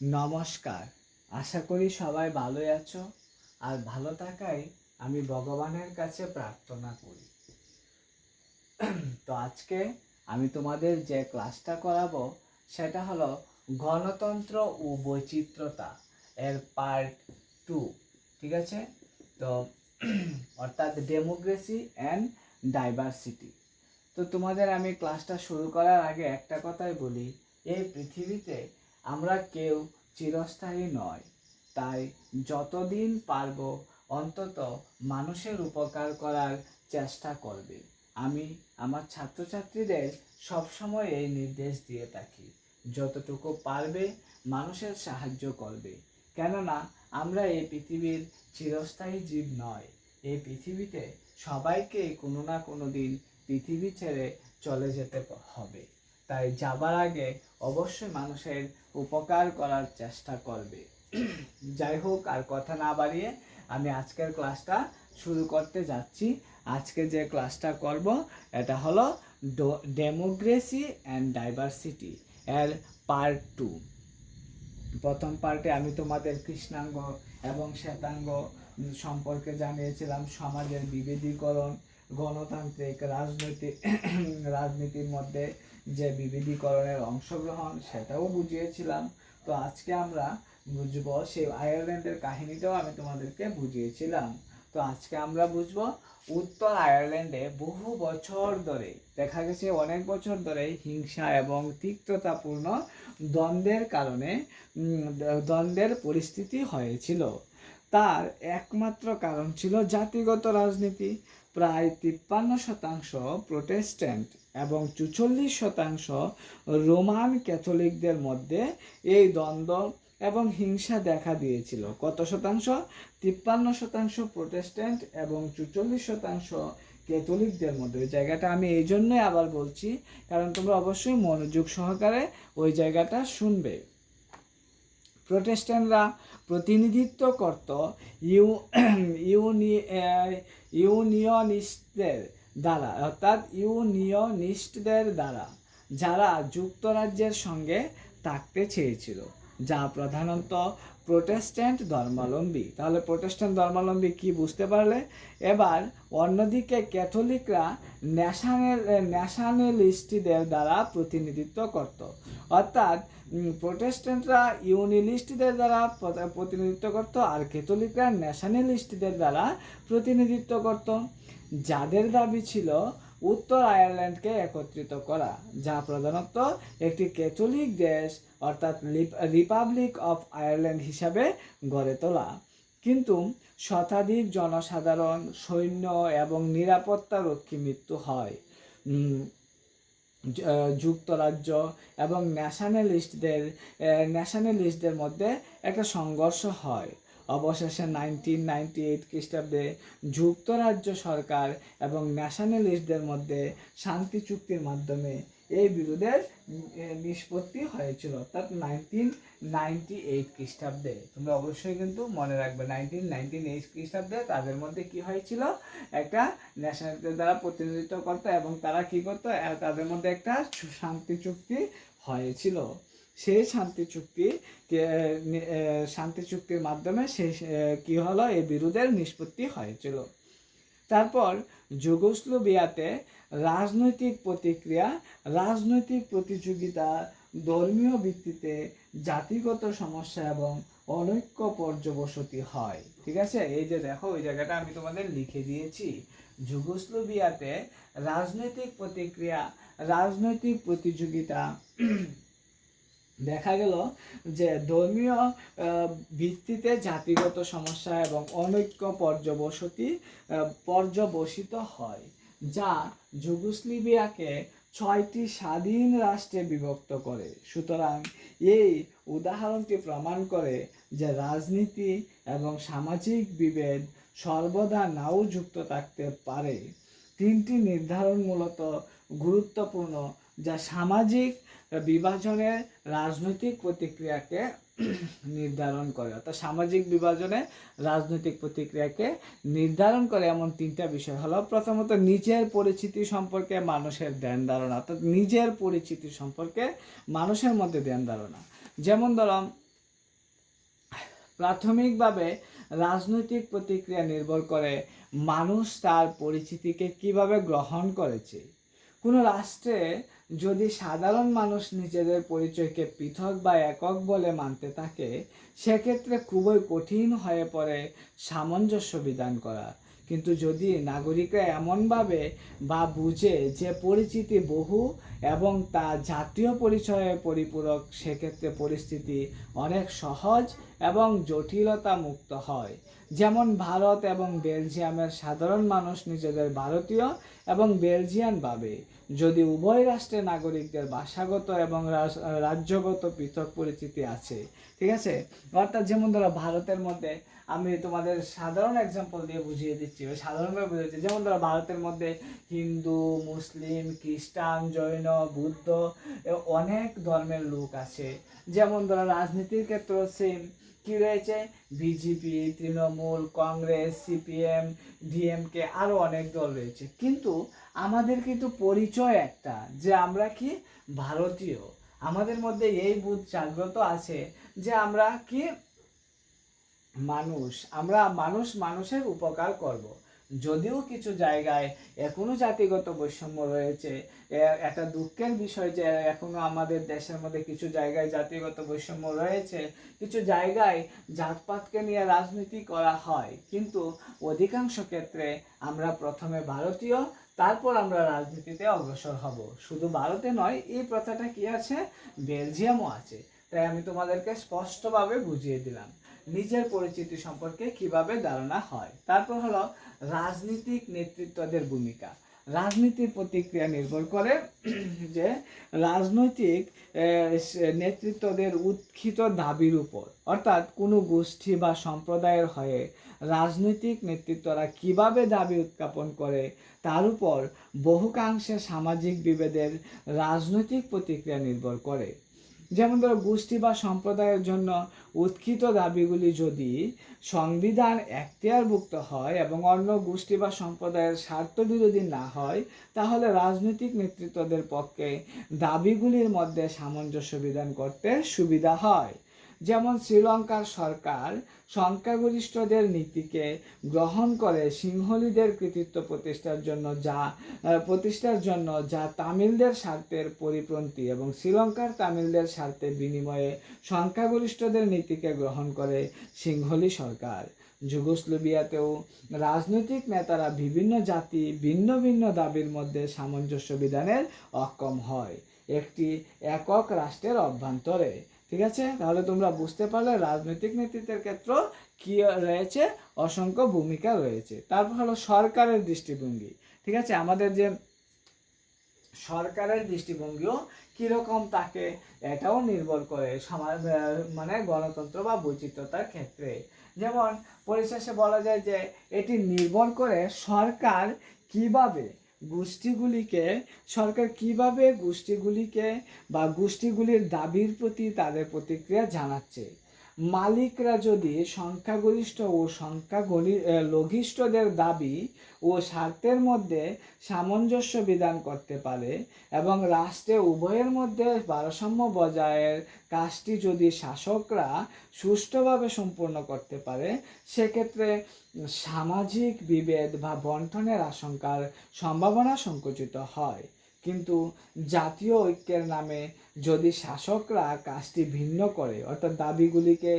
নমস্কার। আশা করি সবাই ভালোই আছো। আর ভালো থাকাই আমি ভগবানের কাছে প্রার্থনা করি। তো আজকে আমি তোমাদের যে ক্লাসটা করাবো, সেটা হলো গণতন্ত্র ও বৈচিত্র্যতা এর পার্ট টু ঠিক আছে? তো অর্থাৎ ডেমোক্রেসি অ্যান্ড ডাইভার্সিটি তো তোমাদের আমি ক্লাসটা শুরু করার আগে একটা কথাই বলি, এই পৃথিবীতে আমরা কেউ চিরস্থায়ী নয়। তাই যতদিন পারব, অন্তত মানুষের উপকার করার চেষ্টা করবে। আমি আমার ছাত্রছাত্রীদের সবসময় এই নির্দেশ দিয়ে থাকি, যতটুকু পারবে মানুষের সাহায্য করবে। কেননা, আমরা এই পৃথিবীর চিরস্থায়ী জীব নয়। এই পৃথিবীতে সবাইকে কোনো না কোনো দিন পৃথিবী ছেড়ে চলে যেতে হবে। তাই যাবার আগে অবশ্যই মানুষের উপকার করার চেষ্টা করবে। যাই হোক, আর কথা না বাড়িয়ে আমি আজকের ক্লাসটা শুরু করতে যাচ্ছি। আজকে যে ক্লাসটা করব, এটা হলো ডেমোক্রেসি অ্যান্ড ডাইভার্সিটি এর পার্ট টু। প্রথম পার্টে আমি তোমাদের কৃষ্ণাঙ্গ এবং শ্বেতাঙ্গ সম্পর্কে জানিয়েছিলাম, সমাজের বিভেদীকরণ, গণতান্ত্রিক রাজনৈতিক রাজনীতির মধ্যে যে বিভেদীকরণের অংশগ্রহণ সেটাও বুঝিয়েছিলাম। তো আজকে আমরা বুঝব সেই আয়ারল্যান্ডের কাহিনীটাও আমি তোমাদেরকে বুঝিয়েছিলাম। তো আজকে আমরা বুঝব উত্তর আয়ারল্যান্ডে বহু বছর ধরে, দেখা গেছে অনেক বছর ধরে হিংসা এবং তিক্ততাপূর্ণ দ্বন্দ্বের কারণে দ্বন্দ্বের পরিস্থিতি হয়েছিল। তার একমাত্র কারণ ছিল জাতিগত রাজনীতি। প্রায় তিপ্পান্ন শতাংশ প্রোটেস্ট্যান্ট এবং চুচল্লিশ শতাংশ রোমান ক্যাথলিকদের মধ্যে এই দ্বন্দ্ব এবং হিংসা দেখা দিয়েছিল। কত শতাংশ? তিপ্পান্ন শতাংশ প্রোটেস্ট্যান্ট এবং চুচল্লিশ শতাংশ ক্যাথলিকদের মধ্যে। ওই জায়গাটা আমি এই জন্যই আবার বলছি, কারণ তোমরা অবশ্যই মনোযোগ সহকারে ওই জায়গাটা শুনবে। প্রোটেস্ট্যান্টরা প্রতিনিধিত্ব করত ইউ ইউনি ইউনিয়নিস্টদের দ্বারা, অর্থাৎ ইউনিয়নিস্টদের দ্বারা, যারা যুক্তরাজ্যের সঙ্গে থাকতে চেয়েছিল, যা প্রধানত প্রোটেস্ট্যান্ট ধর্মাবলম্বী। তাহলে প্রোটেস্ট্যান্ট ধর্মাবলম্বী কি বুঝতে পারলে? এবার অন্যদিকে ক্যাথলিকরা ন্যাশনাল, ন্যাশনালিস্টদের দ্বারা প্রতিনিধিত্ব করত। অর্থাৎ প্রোটেস্ট্যান্টরা ইউনিলিস্টদের দ্বারা প্রতিনিধিত্ব করত আর ক্যাথলিকরা ন্যাশনালিস্টদের দ্বারা প্রতিনিধিত্ব করত। যাদের দাবি ছিল উত্তর আয়ারল্যান্ডকে একত্রিত করা, যা প্রধানত একটি ক্যাথলিক দেশ, অর্থাৎ রিপাবলিক অফ আয়ারল্যান্ড হিসাবে গড়ে তোলা। কিন্তু শতাধিক জনসাধারণ, সৈন্য এবং নিরাপত্তা রক্ষী মৃত্যু হয়। যুক্তরাজ্য এবং ন্যাশনালিস্টদের ন্যাশনালিস্টদের মধ্যে একটা সংঘর্ষ হয়। অবশেষে নাইনটিন নাইনটি এইট খ্রিস্টাব্দে যুক্তরাজ্য সরকার এবং ন্যাশনালিস্টদের মধ্যে শান্তি চুক্তির মাধ্যমে এই বিরোধের নিষ্পত্তি হয়েছিল। অর্থাৎ নাইনটিন নাইনটি এইট খ্রিস্টাব্দে। তোমরা অবশ্যই কিন্তু মনে রাখবে নাইনটিন নাইনটিন এইট খ্রিস্টাব্দে তাদের মধ্যে কি হয়েছিল? একটা ন্যাশনালিস্টদের দ্বারা প্রতিনিধিত্ব করতো এবং তারা কি করতো? তাদের মধ্যে একটা শান্তি চুক্তি হয়েছিল। সেই শান্তি চুক্তি শান্তি চুক্তির মাধ্যমে এ, কি হলো? এই বিরোধের নিষ্পত্তি হয়েছিল। তারপর যুগোস্লোভিয়াতে রাজনৈতিক প্রতিক্রিয়া রাজনৈতিক প্রতিযোগিতা ধর্মীয় ভিত্তিতে জাতিগত সমস্যা এবং অনৈক্য পর্যবসতি হয়। ঠিক আছে? এই যে দেখো ওই জায়গাটা আমি তোমাদের লিখে দিয়েছি। যুগোস্লোভিয়াতে রাজনৈতিক প্রতিক্রিয়া রাজনৈতিক প্রতিযোগিতা দেখা গেল যে ধর্মীয় ভিত্তিতে জাতিগত সমস্যা এবং অনৈক্য পর্যবসতি পর্যবসিত হয়, যা যুগোস্লিভিয়াকে ছয়টি স্বাধীন রাষ্ট্রে বিভক্ত করে। সুতরাং এই উদাহরণটি প্রমাণ করে যে রাজনীতি এবং সামাজিক বিভেদ সর্বদা নাও যুক্ত থাকতে পারে। তিনটি নির্ধারণ মূলত গুরুত্বপূর্ণ, যা সামাজিক বিভাজনের রাজনৈতিক প্রতিক্রিয়াকে নির্ধারণ করে। অর্থাৎ সামাজিক বিভাজনে রাজনৈতিক প্রতিক্রিয়াকে নির্ধারণ করে এমন তিনটা বিষয় হলো, প্রথমত নিজের পরিচিতি সম্পর্কে মানুষের ধ্যান ধারণা, অর্থাৎ নিজের পরিচিতি সম্পর্কে মানুষের মধ্যে ধ্যান ধারণা। যেমন ধরো, প্রাথমিকভাবে রাজনৈতিক প্রতিক্রিয়া নির্ভর করে মানুষ তার পরিচিতিকে কীভাবে গ্রহণ করেছে। কোনো রাষ্ট্রে যদি সাধারণ মানুষ নিজেদের পরিচয়কে পৃথক বা একক বলে মানতে থাকে, সেক্ষেত্রে খুবই কঠিন হয়ে পড়ে সামঞ্জস্য বিধান করা। কিন্তু যদি নাগরিকরা এমনভাবে বা বুঝে যে পরিচিতি বহু এবং তা জাতীয় পরিচয়ে পরিপূরক, সেক্ষেত্রে পরিস্থিতি অনেক সহজ এবং জটিলতা মুক্ত হয়। যেমন ভারত এবং বেলজিয়ামের সাধারণ মানুষ নিজেদের ভারতীয় এবং বেলজিয়ান ভাবে যদি উভয় রাষ্ট্রের নাগরিকদের ভাষাগত এবং রাজ্যগত পৃথক পরিচিতি আছে, ঠিক আছে? অর্থাৎ যেমন ধরো ভারতের মধ্যে আমি তোমাদের সাধারণ এক্সাম্পল দিয়ে বুঝিয়ে দিচ্ছি সাধারণভাবে বুঝিয়েছি যেমন ধরো ভারতের মধ্যে হিন্দু, মুসলিম, খ্রিস্টান, জৈন, বুদ্ধ অনেক ধর্মের লোক আছে। যেমন ধরো রাজনীতির ক্ষেত্রেও সেম কি রয়েছে? BJP, Trinamool, Congress, CPM, DMK আরও অনেক দল রয়েছে। কিন্তু আমাদের কিন্তু পরিচয় একটা, যে আমরা কি ভারতীয়। আমাদের মধ্যে এই বুধ জাগ্রত আছে যে আমরা কি মানুষ, আমরা মানুষ মানুষের উপকার করব। যদিও কিছু জায়গায় এখনও জাতিগত বৈষম্য রয়েছে, এ- একটা দুঃখের বিষয় যে এখনও আমাদের দেশের মধ্যে কিছু জায়গায় জাতিগত বৈষম্য রয়েছে, কিছু জায়গায় জাতপাতকে নিয়ে রাজনীতি করা হয়, কিন্তু অধিকাংশ ক্ষেত্রে আমরা প্রথমে ভারতীয়, তারপর আমরা রাজনীতিতে অগ্রসর হব। শুধু ভারতে নয়, এই প্রথাটা কি আছে? বেলজিয়ামও আছে। তাই আমি তোমাদেরকে স্পষ্টভাবে বুঝিয়ে দিলাম, নিজের পরিচিতি সম্পর্কে কীভাবে ধারণা হয়। তারপর হলো রাজনীতিক নেতৃত্বদের ভূমিকা। রাজনীতির প্রতিক্রিয়া নির্ভর করে যে রাজনৈতিক নেতৃত্বদের উৎক্ষিত দাবির উপর। অর্থাৎ কোনো গোষ্ঠী বা সম্প্রদায়ের হয়ে রাজনৈতিক নেতৃত্বরা কীভাবে দাবি উত্থাপন করে, তার উপর বহুকাংশে সামাজিক বিভেদের রাজনৈতিক প্রতিক্রিয়া নির্ভর করে। যেমন ধরো গোষ্ঠী বা সম্প্রদায়ের জন্য উৎকৃত দাবিগুলি যদি সংবিধান এক্তিয়ারভুক্ত হয় এবং অন্য গোষ্ঠী বা সম্প্রদায়ের স্বার্থ বিরোধী না হয়, তাহলে রাজনৈতিক নেতৃত্বদের পক্ষে দাবিগুলির মধ্যে সামঞ্জস্য বিধান করতে সুবিধা হয়। যেমন শ্রীলঙ্কার সরকার সংখ্যাগরিষ্ঠদের নীতিকে গ্রহণ করে সিংহলীদের কৃতিত্ব প্রতিষ্ঠার জন্য যা প্রতিষ্ঠার জন্য যা তামিলদের স্বার্থের পরিপন্থী এবং শ্রীলঙ্কার তামিলদের স্বার্থে বিনিময়ে সংখ্যাগরিষ্ঠদের নীতিকে গ্রহণ করে সিংহলী সরকার। যুগোস্লোভিয়াতেও রাজনৈতিক নেতারা বিভিন্ন জাতি ভিন্ন ভিন্ন দাবির মধ্যে সামঞ্জস্য বিধানের অক্ষম হয়। একটি একক রাষ্ট্রের অভ্যন্তরে ঠিক আছে? তাহলে তোমরা বুঝতে পারলে রাজনৈতিক নেতৃত্বের ক্ষেত্র কি রয়েছে? অসংখ্য ভূমিকা রয়েছে। তারপর হলো সরকারের দৃষ্টিভঙ্গি। ঠিক আছে? আমাদের যে সরকারের দৃষ্টিভঙ্গিও কীরকম তাকে এটাও নির্ভর করে সমাজ মানে গণতন্ত্র বা বৈচিত্র্যতার ক্ষেত্রে। যেমন পরিশেষে বলা যায় যে এটি নির্ভর করে সরকার কীভাবে গোষ্ঠীগুলিকে সরকার কীভাবে গোষ্ঠীগুলিকে বা গোষ্ঠীগুলির দাবির প্রতি তাদের প্রতিক্রিয়া জানাচ্ছে? মালিকরা যদি সংখ্যাগরিষ্ঠ ও সংখ্যাগরি লঘিষ্ঠদের দাবি ও স্বার্থের মধ্যে সামঞ্জস্য বিধান করতে পারে এবং রাষ্ট্রে উভয়ের মধ্যে ভারসাম্য বজায়ের কাজটি যদি শাসকরা সুষ্ঠুভাবে সম্পূর্ণ করতে পারে, সেক্ষেত্রে সামাজিক বিভেদ বা বন্টনের আশঙ্কার সম্ভাবনা সংকুচিত হয়। কিন্তু জাতীয় ঐক্যের নামে যদি শাসকরা কাজটি ভিন্ন করে, অর্থাৎ দাবিগুলিকে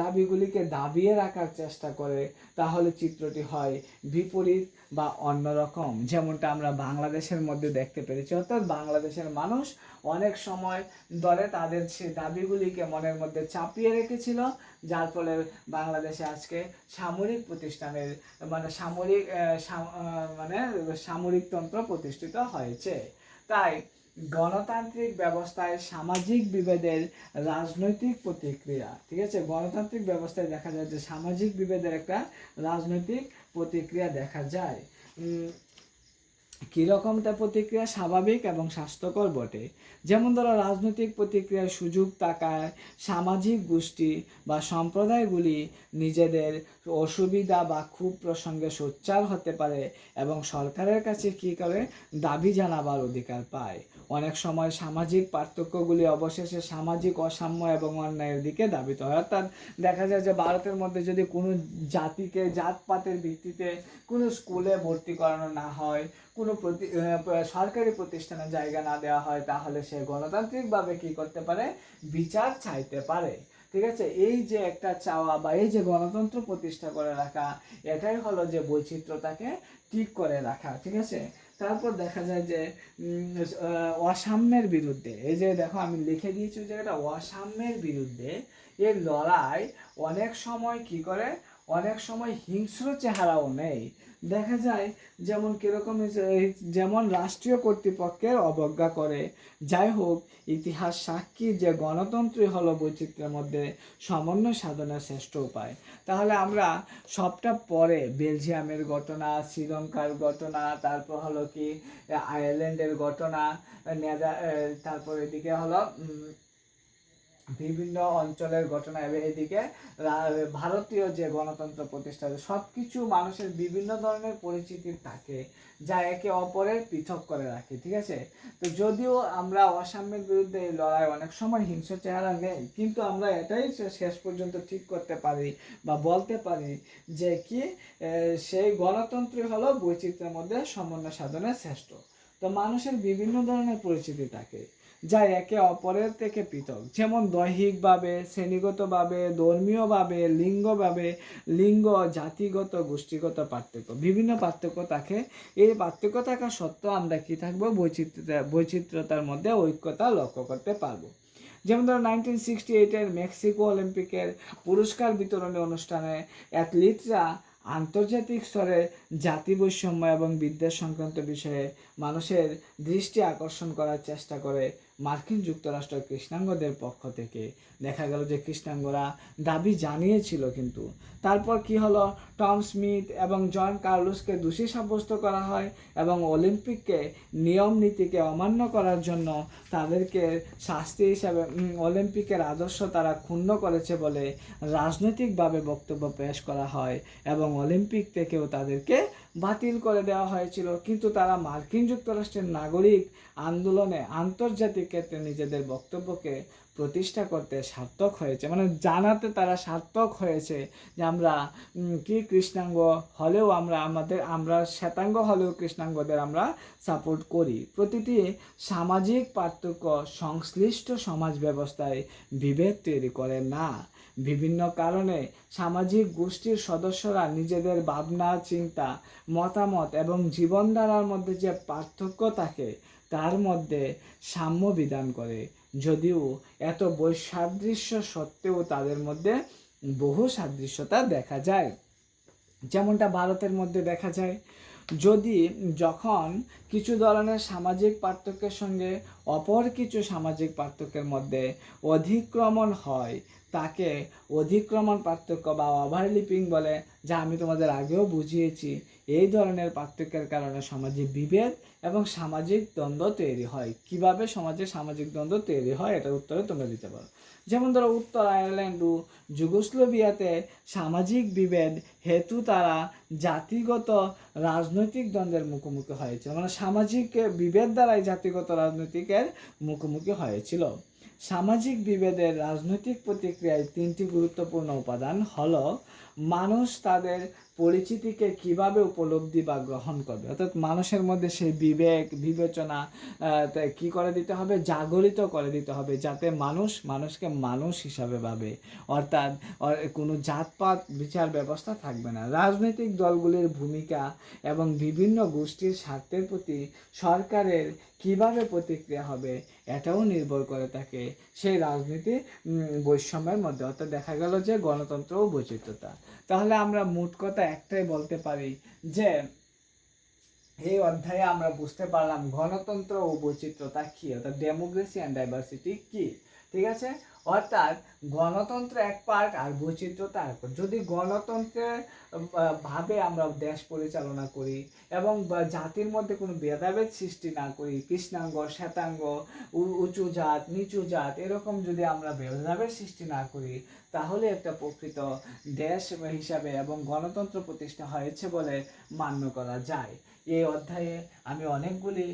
দাবিগুলিকে দাবিয়ে রাখার চেষ্টা করে, তাহলে চিত্রটি হয় বিপরীত বা অন্যরকম যেমনটা আমরা বাংলাদেশের মধ্যে দেখতে পেরেছি। অর্থাৎ বাংলাদেশের মানুষ অনেক সময় ধরে তাদের সে দাবিগুলিকে মনের মধ্যে চাপিয়ে রেখেছিল। যার ফলে বাংলাদেশে আজকে সামরিক প্রতিষ্ঠানের মানে সামরিক মানে সামরিকতন্ত্র প্রতিষ্ঠিত হয়েছে। তাই গণতান্ত্রিক ব্যবস্থায় সামাজিক বিভেদের রাজনৈতিক প্রতিক্রিয়া। ঠিক আছে? গণতান্ত্রিক ব্যবস্থায় দেখা যায় যে সামাজিক বিভেদের একটা রাজনৈতিক প্রতিক্রিয়া দেখা যায়। কীরকমটা প্রতিক্রিয়া? স্বাভাবিক এবং স্বাস্থ্যকর বটে। যেমন ধরো রাজনৈতিক প্রতিক্রিয়ার সুযোগ থাকায় সামাজিক গোষ্ঠী বা সম্প্রদায়গুলি নিজেদের অসুবিধা বা খুব প্রসঙ্গে সোচ্চার হতে পারে এবং সরকারের কাছে কী করে দাবি জানাবার অধিকার পায়। অনেক সময় সামাজিক পার্থক্যগুলি অবশেষে সামাজিক অসাম্য এবং অন্যায়ের দিকে দাবিত হয়। অর্থাৎ দেখা যায় যে ভারতের মধ্যে যদি কোনো জাতিকে জাতপাতের ভিত্তিতে কোনো স্কুলে ভর্তি করানো না হয়, কোনো প্রতি সরকারি প্রতিষ্ঠানে জায়গা না দেওয়া হয়, তাহলে সে গণতান্ত্রিকভাবে কি করতে পারে? বিচার চাইতে পারে। ঠিক আছে? এই যে একটা চাওয়া বা এই যে গণতন্ত্র প্রতিষ্ঠা করে রাখা, এটাই হলো যে বৈচিত্র্যতাকে ঠিক করে রাখা। ঠিক আছে? তারপর দেখা যায় যে অসাম্যের বিরুদ্ধে, এই যে দেখো আমি লিখে দিয়েছি যে এটা অসাম্যের বিরুদ্ধে এর লড়াই অনেক সময় কি করে? অনেক সময় হিংস্র চেহারাও নেই দেখা যায় যেমন কীরকম যেমন রাষ্ট্রীয় কর্তৃপক্ষের অবজ্ঞা করে। যাই হোক, ইতিহাস সাক্ষী যে গণতন্ত্রই হলো বৈচিত্র্যের মধ্যে সমন্বয় সাধনার শ্রেষ্ঠ উপায়। তাহলে আমরা সবটা পরে বেলজিয়ামের ঘটনা, শ্রীলঙ্কার ঘটনা, তারপর হলো কি, আয়ারল্যান্ডের ঘটনা, নেদার তারপর এদিকে হলো বিভিন্ন অঞ্চলের ঘটনা এবং এদিকে ভারতীয় যে গণতন্ত্র প্রতিষ্ঠা সব কিছু মানুষের বিভিন্ন ধরনের পরিচিতি থাকে, যা একে অপরের পৃথক করে রাখে, ঠিক আছে? তো যদিও আমরা অসাম্যের বিরুদ্ধে এই লড়াই অনেক সময় হিংস্র চেহারা নেই, কিন্তু আমরা এটাই শেষ পর্যন্ত ঠিক করতে পারি বা বলতে পারি যে কি সেই গণতন্ত্রই হলো বৈচিত্র্যের মধ্যে সমন্বয় সাধনের শ্রেষ্ঠ। তো মানুষের বিভিন্ন ধরনের পরিচিতি থাকে। যা একে অপরের থেকে পৃথক। যেমন দৈহিকভাবে, শ্রেণীগতভাবে, ধর্মীয়ভাবে, লিঙ্গভাবে, লিঙ্গ, জাতিগত, গোষ্ঠীগত পার্থক্য। বিভিন্ন পার্থক্য থাকে। এই পার্থক্য থাকা সত্ত্বেও আমরা কী থাকব? বৈচিত্র্যতা, বৈচিত্র্যতার মধ্যে ঐক্যতা লক্ষ্য করতে পারব। যেমন ধরো নাইনটিন সিক্সটি এইটের মেক্সিকো অলিম্পিকের পুরস্কার বিতরণী অনুষ্ঠানে অ্যাথলিটরা আন্তর্জাতিক স্তরে জাতি বৈষম্য এবং বিদ্যা সংক্রান্ত বিষয়ে মানুষের দৃষ্টি আকর্ষণ করার চেষ্টা করে মার্কিন যুক্তরাষ্ট্র কৃষ্ণাঙ্গদের পক্ষ থেকে দেখা গেল যে কৃষ্ণাঙ্গরা দাবি জানিয়েছিল কিন্তু। তারপর কি হলো? টম স্মিথ এবং জন কার্লুসকে দোষী সাব্যস্ত করা হয় এবং অলিম্পিককে নিয়ম নীতিকে অমান্য করার জন্য তাদেরকে শাস্তি হিসাবে অলিম্পিকের আদর্শ তারা ক্ষুণ্ণ করেছে বলে রাজনৈতিকভাবে বক্তব্য পেশ করা হয় এবং অলিম্পিক থেকেও তাদেরকে বাতিল করে দেওয়া হয়েছিল। কিন্তু তারা মার্কিন যুক্তরাষ্ট্রের নাগরিক আন্দোলনে আন্তর্জাতিক ক্ষেত্রে নিজেদের বক্তব্যকে প্রতিষ্ঠা করতে সার্থক হয়েছে। মানে জানাতে তারা সার্থক হয়েছে যে আমরা কি কৃষ্ণাঙ্গ হলেও আমরা আমাদের, আমরা শ্বেতাঙ্গ হলেও কৃষ্ণাঙ্গদের আমরা সাপোর্ট করি। প্রতিটি সামাজিক পার্থক্য সংশ্লিষ্ট সমাজ ব্যবস্থায় বিভেদ তৈরি করে না। বিভিন্ন কারণে সামাজিক গোষ্ঠীর সদস্যরা নিজেদের ভাবনা, চিন্তা, মতামত এবং জীবনধারার মধ্যে যে পার্থক্য থাকে, তার মধ্যে সাম্য বিধান করে। যদিও এত বৈসাদৃশ্য সত্ত্বেও তাদের মধ্যে বহু সাদৃশ্যতা দেখা যায়। যেমনটা ভারতের মধ্যে দেখা যায়, যদি যখন কিছু ধরনের সামাজিক পার্থক্যের সঙ্গে অপর কিছু সামাজিক পার্থক্যের মধ্যে অধিক্রমণ হয় তাকে অধিক্রমণ পার্থক্য বা ওভারলিপিং বলে, যা আমি তোমাদের আগেও বুঝিয়েছি। এই ধরনের পার্থক্যের কারণে সমাজে বিভেদ এবং সামাজিক দ্বন্দ্ব তৈরি হয়। কীভাবে সমাজে সামাজিক দ্বন্দ্ব তৈরি হয়, এটার উত্তরে তোমরা দিতে পারো। যেমন ধরো, উত্তর আয়ারল্যান্ড ও যুগোস্লোভিয়াতে সামাজিক বিভেদ হেতু তারা জাতিগত রাজনৈতিক দ্বন্দ্বের মুখোমুখি হয়েছে মানে সামাজিক বিভেদ দ্বারাই জাতিগত রাজনৈতিকের মুখোমুখি হয়েছিল। সামাজিক বিভেদের রাজনৈতিক প্রতিক্রিয়ায় তিনটি গুরুত্বপূর্ণ উপাদান হলো মানুষ তাদের পরিচিতিকে কীভাবে উপলব্ধি বা গ্রহণ করবে। অর্থাৎ মানুষের মধ্যে সেই বিবেক, বিবেচনা কি করে দিতে হবে? জাগরিত করে দিতে হবে যাতে মানুষ মানুষকে মানুষ হিসাবে ভাবে। অর্থাৎ কোনো জাতপাত বিচার ব্যবস্থা থাকবে না। রাজনৈতিক দলগুলির ভূমিকা এবং বিভিন্ন গোষ্ঠীর স্বার্থের প্রতি সরকারের কীভাবে প্রতিক্রিয়া হবে এটাও নির্ভর করে থাকে। সেই রাজনীতি বৈষম্যের মধ্যে। অর্থাৎ দেখা গেল যে গণতন্ত্র ও বৈচিত্রতা। তাহলে আমরা মোট কথা একটাই বলতে পারি যে, এই অধ্যায়ে আমরা বুঝতে পারলাম গণতন্ত্র ও বৈচিত্রতা কী? অর্থাৎ ডেমোক্রেসি অ্যান্ড ডাইভার্সিটি কী? ঠিক আছে? অর্থাৎ গণতন্ত্র এক পার্ট আর বৈচিত্র্য তার পার্ট যদি গণতন্ত্রের ভাবে আমরা দেশ পরিচালনা করি এবং জাতির মধ্যে কোনো ভেদাভেদ সৃষ্টি না করি, কৃষ্ণাঙ্গ, শ্বেতাঙ্গ উঁচু জাত, নিচু জাত, এরকম যদি আমরা ভেদাভেদ সৃষ্টি না করি তাহলে একটা প্রকৃত দেশ হিসাবে এবং গণতন্ত্র প্রতিষ্ঠা হয়েছে বলে মান্য করা যায়। এই অধ্যায়ে আমি অনেকগুলি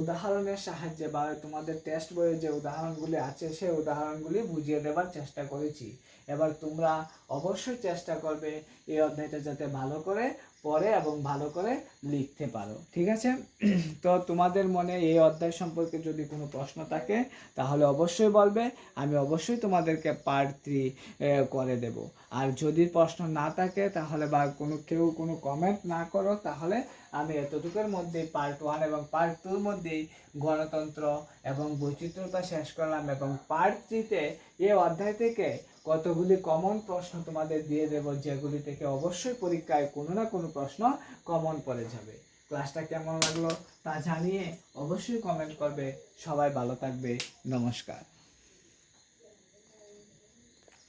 উদাহরণের সাহায্যে বা তোমাদের টেস্ট বইয়ে যে উদাহরণগুলি আছে সেই উদাহরণগুলি বুঝিয়ে দেওয়ার চেষ্টা করেছি। এবার তোমরা অবশ্যই চেষ্টা করবে এই অধ্যায়টা যাতে ভালো করে পড়ে এবং ভালো করে লিখতে পারো, ঠিক আছে? তো তোমাদের মনে এই অধ্যায় সম্পর্কে যদি কোনো প্রশ্ন থাকে, তাহলে অবশ্যই বলবে, আমি অবশ্যই তোমাদেরকে পার্ট থ্রি করে দেব। আর যদি প্রশ্ন না থাকে, তাহলে বা কোনো কেউ কোনো কমেন্ট না করো, তাহলে আমি এতটুকুর মধ্যেই পার্ট ওয়ান এবং পার্ট টুর মধ্যেই গণতন্ত্র এবং বৈচিত্র্যতা শেষ করলাম এবং পার্ট থ্রিতে এই অধ্যায় থেকে কতগুলি কমন প্রশ্ন তোমাদের দিয়ে দেব, যেগুলি থেকে অবশ্যই পরীক্ষায় কোনো না কোনো প্রশ্ন কমন পড়ে যাবে। ক্লাসটা কেমন লাগল তা জানিয়ে অবশ্যই কমেন্ট করবে। সবাই ভালো থাকবে। নমস্কার।